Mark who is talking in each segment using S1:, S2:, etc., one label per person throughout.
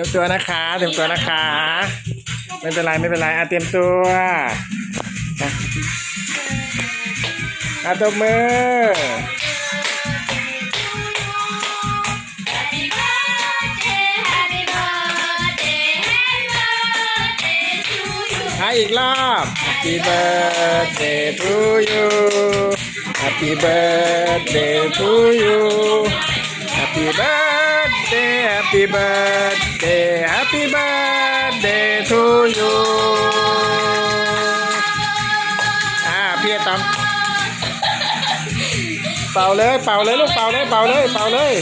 S1: รียมตัวนะคะ เตรียมตัวนะคะ ไม่เป็นไรไม่เป็นไรอะเตรียมตัวอะอะตบมือ
S2: Happy birthday Happy birthday Happy birthday to you
S1: อะอีกรอบ Happy birthday to you Happy birthday to you Happy birthday Happy birthday Happy birthday to you อ่าพี่ตามเป่าเลยเป่าเลยลูกเป่าเลยเป่าเลยเป่าเลย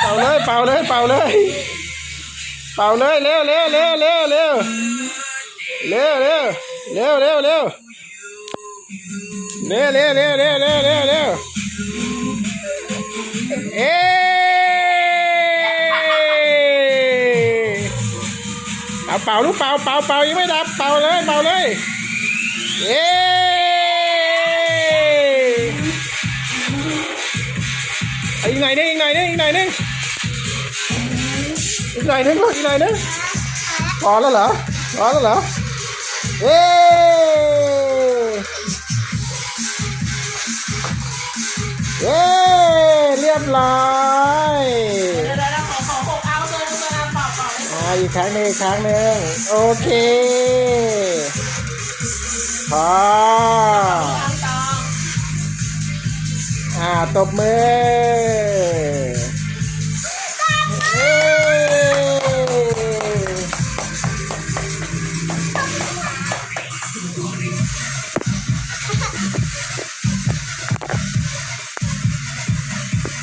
S1: เป่าเลยเป่าเลยเป่าเลยเป่าเลยเร็วเร็วเร็วเร็วเร็วเร็วเร็วเร็วเร็วเร็วเร็วเร็วเร็วเร็ว เอาเป่าลูกเป่าเป่าเป่ายังไม่ดับเป่าเลยเป่าเลยเอ๊อีกหน่อยนึงอีกหน่อยนึงอีกหน่อยนึงอีกหน่อยนึงลูกอีกหน่อยนึงพอแล้วเหรอพอแล้วเหรอเอ๊เย้เรียบร้อย
S3: อีก
S1: ครั้งหนึ่งอีกครั้งหนึ่งโอเคพออ่าตบมือ